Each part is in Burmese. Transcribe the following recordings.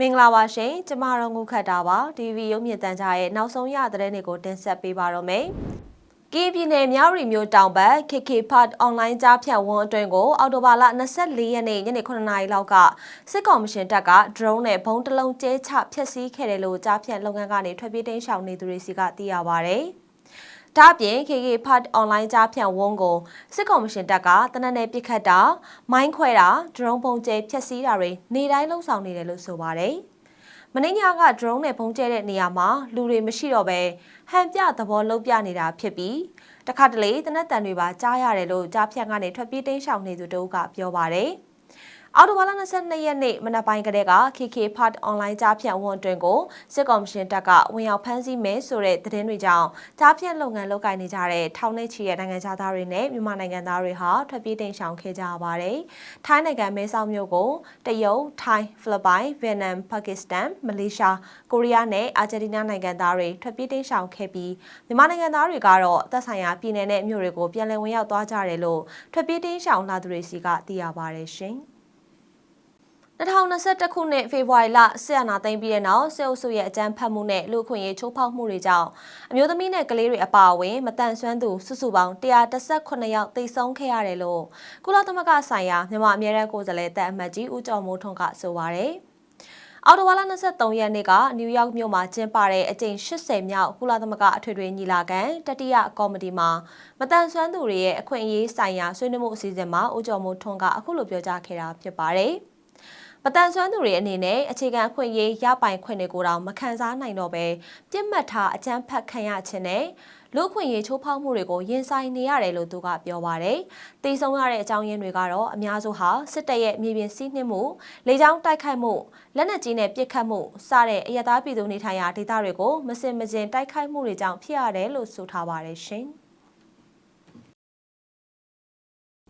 မင်္ဂလာပါရှင်ကျမတို့ငုခတ်တာပါဒီဗီရုံမြင့်တန်ကြရဲ့နောက်ဆုံးရသတင်းတွေကိုတင်ဆက်ပေးပါတော့မယ်ကီးပြည်နယ်မြောက်ရီမြို့တောင်ဘက် KK Part online ကြားဖြတ်ဝန်းအတွင်းကိုအော်တိုဘာလ24ရက်နေ့ညနေ9:00နာရီလောက်ကစစ်ကောင်မရှင်တပ်က drone နဲ့ဘုံတစ်လုံးကျဲချဖျက်ဆီးခဲ့တယ်လို့ကြားဖြတ်လုပ်ငန်းကနေထွက်ပြေးတိမ်းရှောင်နေသူတွေစီကသိရပါဗျ။ ဒါ့အပြင် KK Part online ကြားဖြန့်ဝန်းကိုစစ်ကောင်မရှင်တပ်ကတနက်နေ့ပြစ်ခတ်တာမိုင်းခွဲတာဒရုန်းပုံကျဲဖျက်ဆီးတာတွေနေတိုင်းလှုံ့ဆော်နေတယ်လို့ဆိုပါတယ်။မင်းညကဒရုန်းနဲ့ပုံကျဲတဲ့နေရာမှာလူတွေမရှိတော့ဘဲဟန်ပြသဘောလုံးပြနေတာဖြစ်ပြီးတခါတလေတနက်တန်တွေပါကြားရတယ်လို့ကြားဖြန့်ကနေထွက်ပြေးတိမ်းရှောင်နေသူတို့ကပြောပါတယ်။ အော်တိုဘာလ22ရက်နေ့မနက်ပိုင်းကတည်းက KK Part online ကြားဖြန့်ဝန်တွင်ကိုစစ်ကော်မရှင်တပ်ကဝင်ရောက်ဖမ်းဆီးမယ်ဆိုတဲ့သတင်းတွေကြောင့်ကြားဖြန့်လုပ်ငန်းလုပ်ကိုင်နေကြတဲ့ထောင်နဲ့ချီတဲ့နိုင်ငံသားတွေနဲ့မြန်မာနိုင်ငံသားတွေဟာထွက်ပြေးတိမ်ရှောင်ခဲ့ကြပါတယ်။ထိုင်းနိုင်ငံမဲဆောက်မြို့ကိုတရုတ်၊ထိုင်း၊ဖိလစ်ပိုင်၊ဗီယက်နမ်၊ပါကစ္စတန်၊မလေးရှား၊ကိုရီးယားနဲ့အာဂျင်တီးနားနိုင်ငံသားတွေထွက်ပြေးတိမ်ရှောင်ခဲ့ပြီးမြန်မာနိုင်ငံသားတွေကတော့သက်ဆိုင်ရာပြည်내နဲ့မြို့တွေကိုပြန်လည်ဝင်ရောက်သွားကြတယ်လို့ထွက်ပြေးတိမ်ရှောင်လာသူတွေစီကသိရပါတယ်ရှင်။ 2021ခုနှစ်ဖေဖော်ဝါရီလဆက်အနာသိမ်းပြီးတဲ့နောက်စစ်အုပ်စုရဲ့အကြမ်းဖက်မှုနဲ့လူခွင့်ရေးချိုးဖောက်မှုတွေကြောင့်အမျိုးသမီးနဲ့ကလေးတွေအပါအဝင်မတန်ဆွမ်းသူစုစုပေါင်း118ယောက်သေဆုံးခဲ့ရတယ်လို့ကုလသမဂ္ဂဆိုင်ရာမြန်မာအမြဲတမ်းကိုယ်စားလှယ်တပ်အမတ်ကြီးဦးကျော်မိုးထွန်းကဆိုပါတယ်။အော်တိုဝါလာ23ရက်နေ့ကနယူးယောက်မြို့မှာကျင်းပတဲ့အကြိမ်80မြောက်ကုလသမဂ္ဂအထွေထွေညီလာခံတတိယကော်မတီမှာမတန်ဆွမ်းသူတွေရဲ့အခွင့်အရေးဆိုင်ရာဆွေးနွေးမှုအစီအစဉ်မှာဦးကျော်မိုးထွန်းကအခုလိုပြောကြားခဲ့တာဖြစ်ပါတယ်။ မတန်ဆွမ်းသူတွေအနေနဲ့အခြေခံအခွင့်အရေးရပိုင်ခွင့်တွေကိုတော့မခံစားနိုင်တော့ပဲပြစ်မှတ်ထားအကြမ်းဖက်ခံရခြင်းနဲ့လူခွင့်ရေးချိုးဖောက်မှုတွေကိုရင်ဆိုင်နေရတယ်လို့သူကပြောပါတယ်။တည်ဆုံရတဲ့အကြောင်းရင်းတွေကတော့အများစုဟာစစ်တပ်ရဲ့မြေပြင်စီးနှင်းမှု၊လေကြောင်းတိုက်ခိုက်မှု၊လက်နက်ကြီးနဲ့ပစ်ခတ်မှုစတဲ့အရသားပြည်သူနေထိုင်ရာဒေသတွေကိုမစင်မကျင်တိုက်ခိုက်မှုတွေကြောင့်ဖြစ်ရတယ်လို့ဆိုထားပါတယ်ရှင်။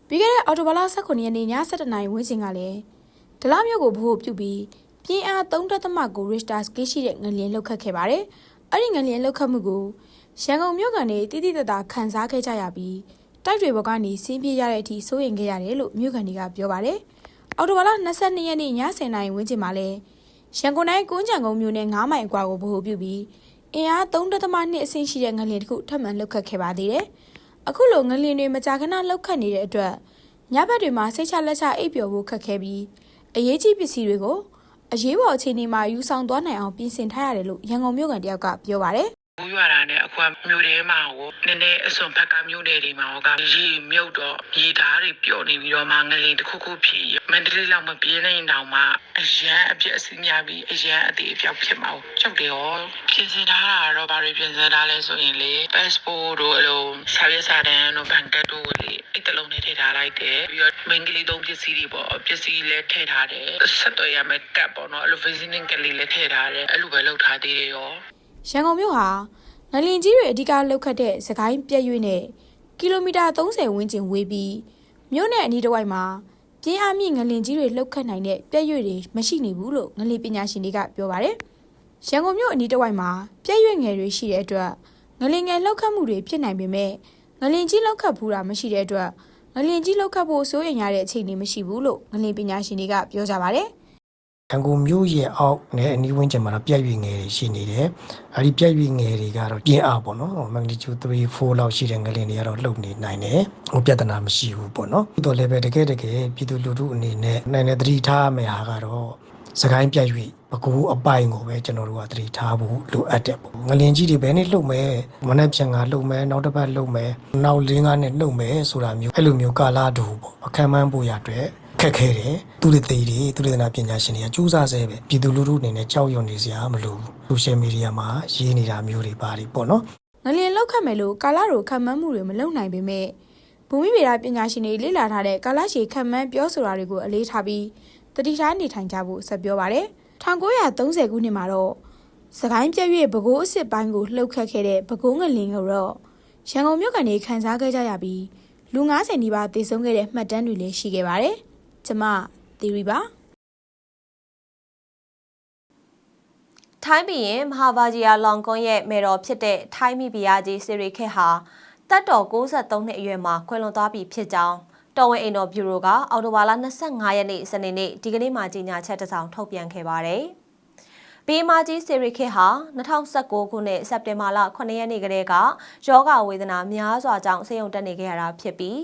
ပြီးခဲ့တဲ့အော်တိုဘာလ18ရက်နေ့ည7:00နာရီဝန်းကျင်ကလည်း ဒလမြို့ကိုဗဟိုပြုပြီးပြင်းအား3.9 Richter scale ရှိတဲ့ငလျင်လှုပ်ခတ်ခဲ့ပါတယ်။အဲ့ဒီငလျင်လှုပ်ခတ်မှုကိုရန်ကုန်မြို့ကနေတိတိတတ်တာခန်းစားခဲ့ကြရပြီးတိုက်တွေဘော်ကနေဆင်းပြေးရတဲ့အထိစိုးရိမ်ခဲ့ရတယ်လို့မြို့ခံတွေကပြောပါတယ်။အော်တိုဘာလ22ရက်နေ့ည10:00နာရီဝန်းကျင်မှာလဲရန်ကုန်တိုင်းကုန်းကြံကုန်းမြို့နယ်9မိုင်အကွာကိုဗဟိုပြုပြီးအင်အား3.2အဆင့်ရှိတဲ့ငလျင်တစ်ခုထပ်မံလှုပ်ခတ်ခဲ့ပါသေးတယ်။အခုလိုငလျင်တွေမကြာခဏလှုပ်ခတ်နေတဲ့အတွက်ညဘက်တွေမှာစိတ်ချလက်ချအိပ်ပျော်ဖို့ခက်ခဲပြီး အရေးကြီးပစ္စည်းတွေကိုအရေးပေါ်အခြေအနေမှာယူဆောင်သွားနိုင်အောင်ပြင်ဆင်ထားရတယ်လို့ရန်ကုန်မြို့ကန်တယောက်ကပြောပါတယ်မူရွာတာနဲ့အခုကမြို့ထဲမှာကိုနည်းနည်းအစွန်ဖက်ကမြို့နယ်တွေမှာကရေမြုပ်တော့ရေဓာတ်တွေပျော့နေပြီးတော့မှငလင်တစ်ခုခုဖြစ်ရမန္တလေးလောက်မပြင်းနိုင်တော့မှအရန်အပြည့်အစည်းများပြီးအရန်အသေးအပြောက်ဖြစ်မှာကြောက်တယ်ရောပြင်ဆင်ထားတာတော့ဘာတွေပြင်ဆင်ထားလဲဆိုရင်လေ passport တို့အလိုစာရွက်စာတမ်းတို့ဘဏ်ကတ်တို့လေအဲ့ တလုံးနဲ့ထည့်ထားလိုက်တယ်ပြီးတော့ main ကလေးသုံးပစ္စည်းတွေပေါ့ပစ္စည်းလည်းထည့်ထားတယ်ဆက်သွယ်ရမယ့်ကတ်ပေါ့နော်အဲ့လို visiting ကလေးလည်းထည့်ထားတယ်အဲ့လိုပဲလုပ်ထားသေးတယ်ရောရန်ကုန်မြို့ဟာငလင်ကြီးတွေအဓိကလောက်ခတ်တဲ့စကိုင်းပြက်ရွေ့နဲ့ကီလိုမီတာ30ဝန်းကျင်ဝေးပြီးမြို့နယ်အနီးတစ်ဝိုက်မှာပြင်းအားမြင့်ငလင်ကြီးတွေလှုပ်ခတ်နိုင်တဲ့ပြက်ရွေ့တွေမရှိနေဘူးလို့ငလင်ပညာရှင်တွေကပြောပါတယ်။ရန်ကုန်မြို့အနီးတစ်ဝိုက်မှာပြက်ရွေ့ငယ်တွေရှိတဲ့အတွက်ငလင်ငယ်လှုပ်ခတ်မှုတွေဖြစ်နိုင်ပေမဲ့ ငလင်ကြီးလှုပ်ခတ်ဘူးတာမရှိတဲ့အတွက်ငလင်ကြီးလှုပ်ခတ်ဖို့စိုးရိမ်ရတဲ့အခြေအနေမရှိဘူးလို့ငလင်ပညာရှင်တွေကပြောကြပါတယ်။ရန်ကုန်မြို့ရဲ့အောက်နဲ့အနီးဝန်းကျင်မှာတော့ပြက်ရွေငယ်တွေရှိနေတယ်။အဲဒီပြက်ရွေငယ်တွေကတော့ပြင်းအားပေါ့နော်။ magnitude 3 4လောက်ရှိတဲ့ငလင်တွေကတော့လှုပ်နေနိုင်တယ်။ဟိုပြဿနာမရှိဘူးပေါ့နော်။တော်လည်းပဲတကယ်တကယ်ပြည်သူလူထုအနေနဲ့နိုင်တဲ့သတိထားမယ့်ဟာကတော့ စကိုင်းပြက်ရွေပကူအပိုင်ကိုပဲကျွန်တော်တို့ကသတိထားဖို့လိုအပ်တယ်ပေါ့ငလင်ကြီးတွေဘယ်နေ့လှုပ်မဲမနေ့ပြန်ကလှုပ်မဲနောက်တစ်ပတ်လှုပ်မဲနောက်၄၅နှစ်လှုပ်မဲဆိုတာမျိုးအဲ့လိုမျိုးကာလာတူပေါ့အခမ်းမန်းဖို့ရအတွက်ခက်ခဲတယ်သူတွေသေးတွေသူတွေနာပညာရှင်တွေကစူးစမ်းဆဲပဲပြည်သူလူထုအနေနဲ့ကြောက်ရွံ့နေစရာမလိုဘူးဆိုရှယ်မီဒီယာမှာရေးနေတာမျိုးတွေပါတွေပေါ့နော်ငလျင်လောက်ခတ်မယ်လို့ကာလာတို့ခံမှန်းမှုတွေမလုပ်နိုင်ပေမဲ့ဘူမိဗေဒပညာရှင်တွေလေ့လာထားတဲ့ကာလာရှည်ခံမှန်းပြောဆိုတာတွေကိုအလေးထားပြီး တတိထားနေထိုင်ကြဖို့ဆက်ပြောပါတယ်1930ခုနှစ်မှာတော့စကိုင်းပြည့်၍ပဲခူးအစ်စ်ပိုင်းကိုလှုပ်ခတ်ခဲ့တဲ့ပဲခူးငလင်ကိုတော့ရန်ကုန်မြို့ကနေခန်းစားခဲ့ကြရပြီးလူ90နီးပါးသေဆုံးခဲ့တဲ့မှတ်တမ်းတွေလည်းရှိခဲ့ပါတယ်ကျမသီရီပါထိုင်းဘီရင်မဟာဗာဂျီယာလောင်ကွန်ရဲ့မေတော်ဖြစ်တဲ့ထိုင်းမိဖုရားကြီးစီရီခက်ဟာတတ်တော်63နှစ်အရွယ်မှာခွင့်လွန်သွားပြီဖြစ်ကြောင်း တော်ဝင်အိမ်တော်ဗျူရိုကအော်တိုဘာလ25ရက်နေ့စနေနေ့ဒီကနေ့မှကြေညာချက်တစ်စောင်ထုတ်ပြန်ခဲ့ပါတယ်။ ဘီမာကြီးစီရီခေတ်ဟာ2019ခုနှစ်စက်တင်ဘာလ9ရက်နေ့ကတည်းကယောဂဝေဒနာများစွာကြောင့်ဆေးရုံတက်နေခဲ့ရတာဖြစ်ပြီး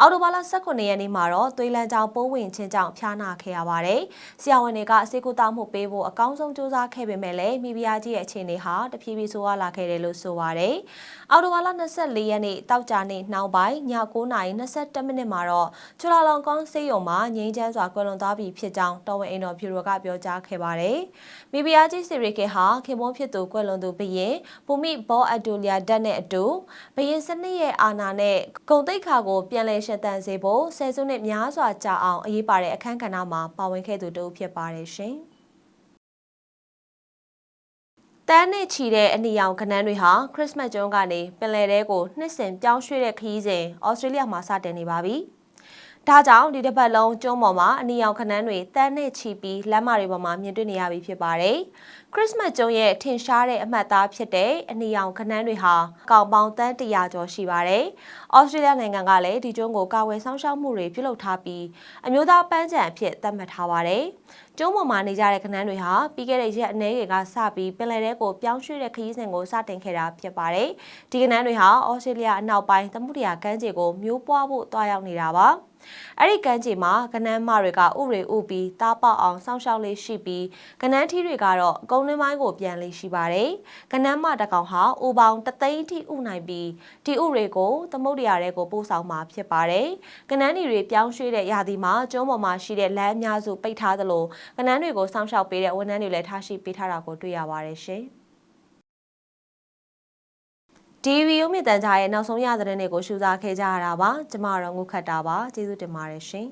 အော်တိုဘာလ18ရက်နေ့မှာတော့သွေးလန်းကြောင်ပိုးဝင်ခြင်းကြောင့်ဖျားနာခဲ့ရပါတယ်။ဆရာဝန်တွေကဆေးကုသမှုပေးဖို့အကောင်းဆုံးကြိုးစားခဲ့ပေမဲ့လည်းမိဖုရားကြီးရဲ့အခြေအနေဟာတဖြည်းဖြည်းဆိုးရွားလာခဲ့တယ်လို့ဆိုပါတယ်။အော်တိုဘာလ24ရက်နေ့တောက်ကြနေ့နှောင်းပိုင်းည9:22မိနစ်မှာတော့ချူလာလောင်ကောင်းဆေးရုံမှာငိမ့်ချမ်းစွာကွယ်လွန်သွားပြီဖြစ်ကြောင်းတော်ဝင်အိမ်တော်ဖြူရောကပြောကြားခဲ့ပါတယ်။မိဖုရားကြီးစီရီကေဟာခင်ပွန်းဖြစ်သူကွယ်လွန်သူဘရင်ဘူမိဘောအဒိုလျာဒတ်နဲ့အတူဘရင်စနစ်ရဲ့အာဏာနဲ့ဂုံတိတ်ခါကိုပြန်လည်ရှင်သန်စေဖို့ဆယ်စုနှစ်များစွာကြာအောင်အရေးပါတဲ့အခမ်းကဏ္ဍမှာပါဝင်ခဲ့သူတဦးဖြစ်ပါတယ်ရှင်။တန်းနဲ့ချီတဲ့အနီရောင်ကနန်းတွေဟာခရစ်စမတ်ကျွန်းကနေပင်လယ်ထဲကိုနှစ်စဉ်ပြောင်းရွှေ့တဲ့ခရီးစဉ်ဩစတြေးလျမှာစတင်နေပါပြီ။ ဒါကြောင့်ဒီတစ်ပတ်လုံးကျွန်းပေါ်မှာအနီရောင်ခနန်းတွေတန်းနဲ့ချီပြီးလမ်းမတွေပေါ်မှာမြင်တွေ့နေရပြီဖြစ်ပါတယ်။ခရစ်စမတ်ကျွန်းရဲ့ထင်ရှားတဲ့အမှတ်အသားဖြစ်တဲ့အနီရောင်ခနန်းတွေဟာကောင်ပေါင်းတန်း100ကျော်ရှိပါတယ်။ဩစတြေးလျနိုင်ငံကလည်းဒီကျွန်းကိုကာဝယ်ဆောင်ရှောက်မှုတွေပြုလုပ်ထားပြီးအမျိုးသားပန်းခြံအဖြစ်သတ်မှတ်ထားပါတယ်။ ကျွန်းပေါ်မှာနေကြတဲ့ခနန်းတွေဟာပြီးခဲ့တဲ့ရက်အနည်းငယ်ကစပြီးပင်လယ်ထဲကိုပြောင်းရွှေ့တဲ့ခရီးစဉ်ကိုစတင်ခဲ့တာဖြစ်ပါတယ်။ဒီကနန်းတွေဟာဩစတြေးလျအနောက်ပိုင်းသမုဒ္ဒရာကမ်းခြေကိုမျိုးပွားဖို့တွားရောက်နေတာပါ။အဲ့ဒီကမ်းခြေမှာကနန်းမတွေကဥရေဥပြီးတားပေါက်အောင်စောင့်ရှောက်လေးရှိပြီးကနန်းထီးတွေကတော့အကုန်းနှင်းပိုင်းကိုပြန်လေးရှိပါတယ်။ကနန်းမတကောင်ဟာဥပေါင်းတသိန်းထိဥနိုင်ပြီးဒီဥတွေကိုသမုတ်တရားတွေကိုပို့ဆောင်မှာဖြစ်ပါတယ်။ကနန်းတွေပြောင်းရွှေ့တဲ့ရာသီမှာကျုံးပေါ်မှာရှိတဲ့လမ်းအများစုပိတ်ထားသလိုကနန်းတွေကိုစောင့်ရှောက်ပေးတဲ့ဝန်ထမ်းတွေလည်းထားရှိပေးထားတာကိုတွေ့ရပါတယ်ရှင်။ဒီဗီယိုမြင့်တန်ကြားရဲ့နောက်ဆုံးရသတင်းတွေကိုရှုစားခဲ့ကြရတာပါကျမတော့ငုခတ်တာပါကျေးဇူးတင်ပါတယ်ရှင်